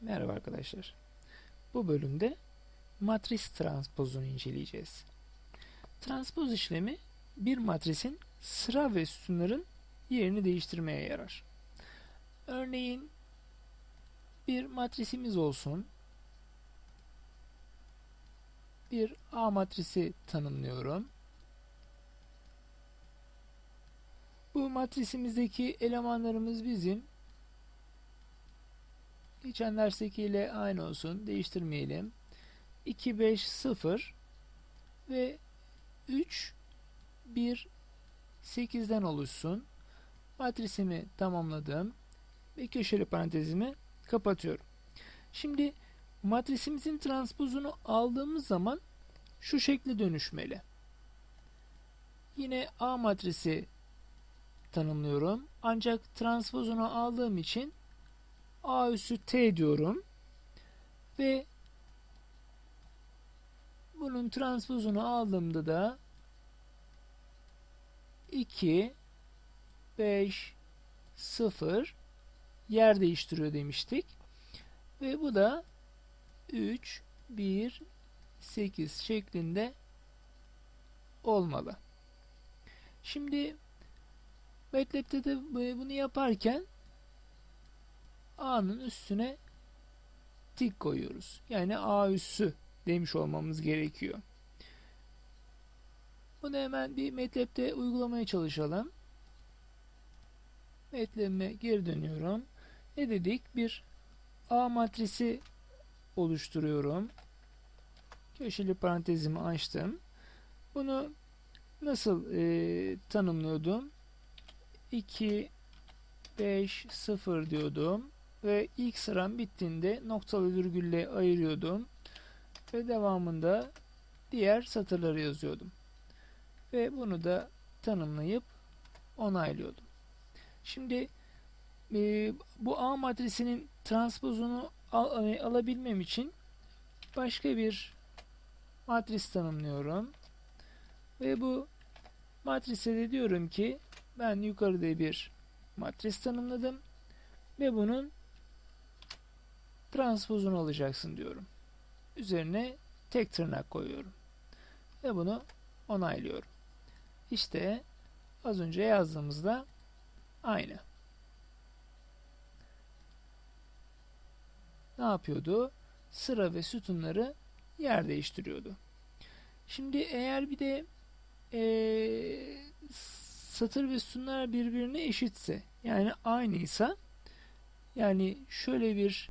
Merhaba arkadaşlar. Bu bölümde matris transpozunu inceleyeceğiz. Transpoz işlemi bir matrisin sıra ve sütunların yerini değiştirmeye yarar. Örneğin bir matrisimiz olsun. Bir A matrisi tanımlıyorum. Bu matrisimizdeki elemanlarımız bizim Geçen derstekiyle aynı olsun. Değiştirmeyelim. 2, 5, 0 ve 3, 1, 8'den oluşsun. Matrisimi tamamladım. Ve köşeli parantezimi kapatıyorum. Şimdi matrisimizin transpozunu aldığımız zaman şu şekle dönüşmeli. Yine A matrisi tanımlıyorum. Ancak transpozunu aldığım için A üssü T diyorum. Ve bunun transpozunu aldığımda da 2 5 0 yer değiştiriyor demiştik. Ve bu da 3 1 8 şeklinde olmalı. Şimdi MATLAB'de de bunu yaparken A'nın üstüne tik koyuyoruz. Yani A üssü demiş olmamız gerekiyor. Bunu hemen bir MATLAB'de uygulamaya çalışalım. MATLAB'ime geri dönüyorum. Ne dedik? Bir A matrisi oluşturuyorum. Köşeli parantezimi açtım. Bunu nasıl e, tanımlıyordum? 2 5 0 diyordum ve ilk sıram bittiğinde noktalı virgülle ayırıyordum ve devamında diğer satırları yazıyordum. Ve bunu da tanımlayıp onaylıyordum. Şimdi e, bu A matrisinin transpozunu al, e, alabilmem için başka bir matris tanımlıyorum. Ve bu matrise de diyorum ki ben yukarıda bir matris tanımladım ve bunun transpozunu alacaksın diyorum. Üzerine tek tırnak koyuyorum. Ve bunu onaylıyorum. İşte az önce yazdığımızda aynı. Ne yapıyordu? Sıra ve sütunları yer değiştiriyordu. Şimdi eğer bir de ee, satır ve sütunlar birbirine eşitse yani aynıysa yani şöyle bir